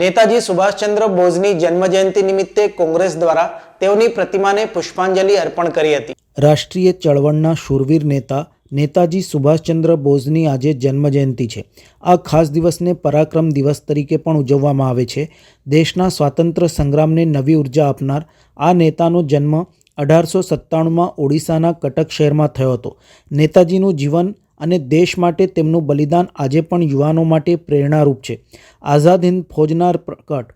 નેતાજી સુભાષચંદ્ર બોઝની જન્મજયંતિ નિમિત્તે કોંગ્રેસ દ્વારા તેઓની પ્રતિમાને પુષ્પાંજલિ અર્પણ કરી હતી. રાષ્ટ્રીય ચળવળના શૂરવીર નેતા નેતાજી સુભાષચંદ્ર બોઝની આજે જન્મજયંતિ છે. આ ખાસ દિવસને પરાક્રમ દિવસ તરીકે પણ ઉજવવામાં આવે છે. દેશના સ્વાતંત્ર્ય સંગ્રામને નવી ઊર્જા આપનાર આ નેતાનો જન્મ અઢારસો સત્તાણુંમાં ઓડિશાના કટક શહેરમાં થયો હતો. નેતાજીનું જીવન અને દેશ માટે તેમનું બલિદાન આજે પણ યુવાનો માટે પ્રેરણારૂપ છે. આઝાદ હિંદ ફોજના પ્રકટ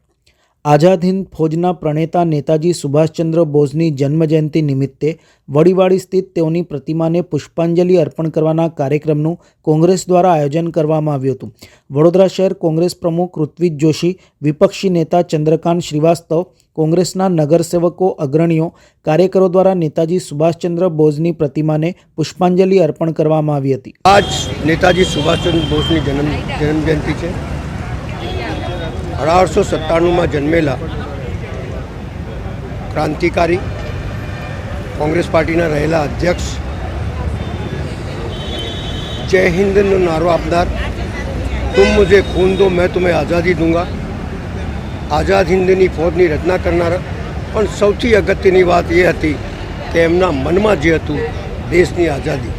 આઝાદ હિંદ ફૌજના પ્રણેતા નેતાજી સુભાષચંદ્ર બોઝની જન્મજયંતિ નિમિત્તે વડીવાડી સ્થિત તેઓની પ્રતિમાને પુષ્પાંજલિ અર્પણ કરવાના કાર્યક્રમનું કોંગ્રેસ દ્વારા આયોજન કરવામાં આવ્યું હતું. વડોદરા શહેર કોંગ્રેસ પ્રમુખ ઋત્વિજ જોશી, વિપક્ષી નેતા ચંદ્રકાંત શ્રીવાસ્તવ, કોંગ્રેસના નગરસેવકો, અગ્રણીઓ, કાર્યકરો દ્વારા નેતાજી સુભાષચંદ્ર બોઝની પ્રતિમાને પુષ્પાંજલિ અર્પણ કરવામાં આવી હતી. આજ નેતાજી સુભાષચંદ્ર બોઝની જન્મ જન્મજયંતિ છે. અઢારસો સત્તાણુંમાં જન્મેલા ક્રાંતિકારી કોંગ્રેસ પાર્ટીના રહેલા અધ્યક્ષ જય હિન્દનો નારો આપનાર, તુમ મુજે ખૂન દો, મેં તુમે આઝાદી દૂંગા. આઝાદ હિન્દની ફોજની રચના કરનારા, પણ સૌથી અગત્યની વાત એ હતી કે એમના મનમાં જે હતું, દેશની આઝાદી.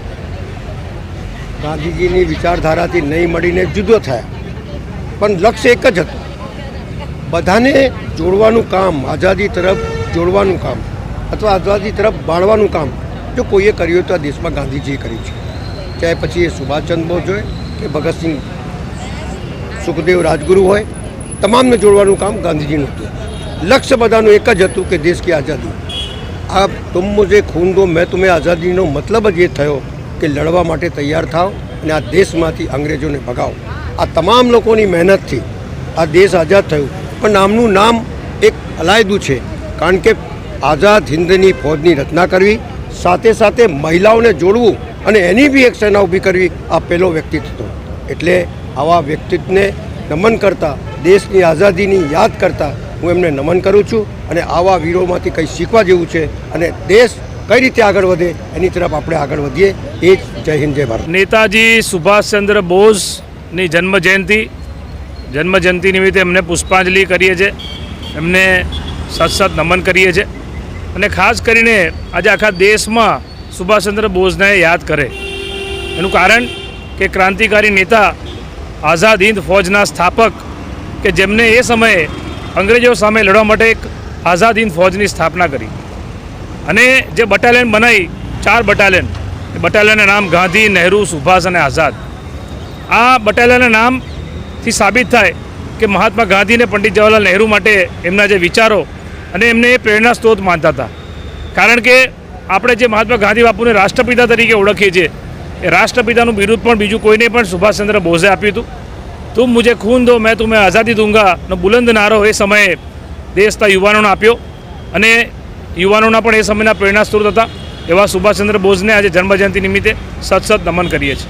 ગાંધીજીની વિચારધારાથી નહીં મળીને જુદો થયા. પણ લક્ષ્ય એક જ હતું. બધાને જોડવાનું કામ, આઝાદી તરફ જોડવાનું કામ અથવા આઝાદી તરફ બાળવાનું કામ જો કોઈએ કર્યું તો આ દેશમાં ગાંધીજીએ કર્યું છે. ચાહે પછી એ સુભાષચંદ્ર બોઝ હોય કે ભગતસિંહ સુખદેવ રાજગુરુ હોય, તમામને જોડવાનું કામ ગાંધીજીનું હતું. લક્ષ્ય બધાનું એક જ હતું કે દેશ કે આઝાદી. આ તુમ મુજે ખૂન દો, મેં તુમે આઝાદીનો મતલબ જ એ થયો કે લડવા માટે તૈયાર થાઓ અને આ દેશમાંથી અંગ્રેજોને ભગાવો. આ તમામ લોકોની મહેનતથી આ દેશ આઝાદ થયું. પણ નામનું નામ એક અલાયદું છે. કારણ કે આઝાદ હિન્દની ફૌજની રચના કરવી, સાથે સાથે મહિલાઓને જોડવું અને એની બી એક સેના ઊભી કરવી આ પહેલો વ્યક્તિત્વ. હતો એટલે આવા વ્યક્તિત્વને નમન કરતા, દેશની આઝાદીની યાદ કરતા હું એમને નમન કરું છું અને આવા વીરોમાંથી કંઈ શીખવા જેવું છે અને દેશ કઈ રીતે આગળ વધે એની તરફ આપણે આગળ વધીએ. એ જ જય હિન્દ, જય ભારત. નેતાજી સુભાષચંદ્ર બોઝની જન્મ જયંતિ જન્મ જયંતિ નિમિત્તે એમને પુષ્પાંજલિ કરીએ છીએ. એમને સત સત નમન કરીએ છીએ. અને ખાસ કરીને આજે આખા દેશમાં સુભાષચંદ્ર બોઝને યાદ કરે. એનું કારણ કે ક્રાંતિકારી નેતા આઝાદ હિંદ ફૌજના સ્થાપક કે જેમને એ સમયે અંગ્રેજો સામે લડવા માટે એક આઝાદ હિંદ ફૌજની સ્થાપના કરી. અને જે બટાલિયન બનાવી ચાર બટાલિયન બટાલિયનના નામ ગાંધી, નહેરુ, સુભાષ અને આઝાદ. આ બટાલિયનના નામથી સાબિત થાય કે મહાત્મા ગાંધીને પંડિત જવાહરલાલ નહેરુ માટે એમના જે વિચારો અને એમને એ પ્રેરણા સ્ત્રોત માનતા હતા. કારણ કે આપણે જે મહાત્મા ગાંધી બાપુને રાષ્ટ્રપિતા તરીકે ઓળખીએ છીએ, એ રાષ્ટ્રપિતાનું બિરુદ પણ બીજું કોઈને પણ સુભાષચંદ્ર બોઝે આપ્યું હતું. તું મુજે ખૂન દો, મેં તુમ્हें આઝાદી દૂંગાનો બુલંદ નારો એ સમયે દેશના યુવાનોને આપ્યો અને યુવાનોના પણ એ સમયના પ્રેરણા સ્ત્રોત હતા. એવા સુભાષચંદ્ર બોઝને આજે જન્મજયંતિ નિમિત્તે સત સત નમન કરીએ છીએ.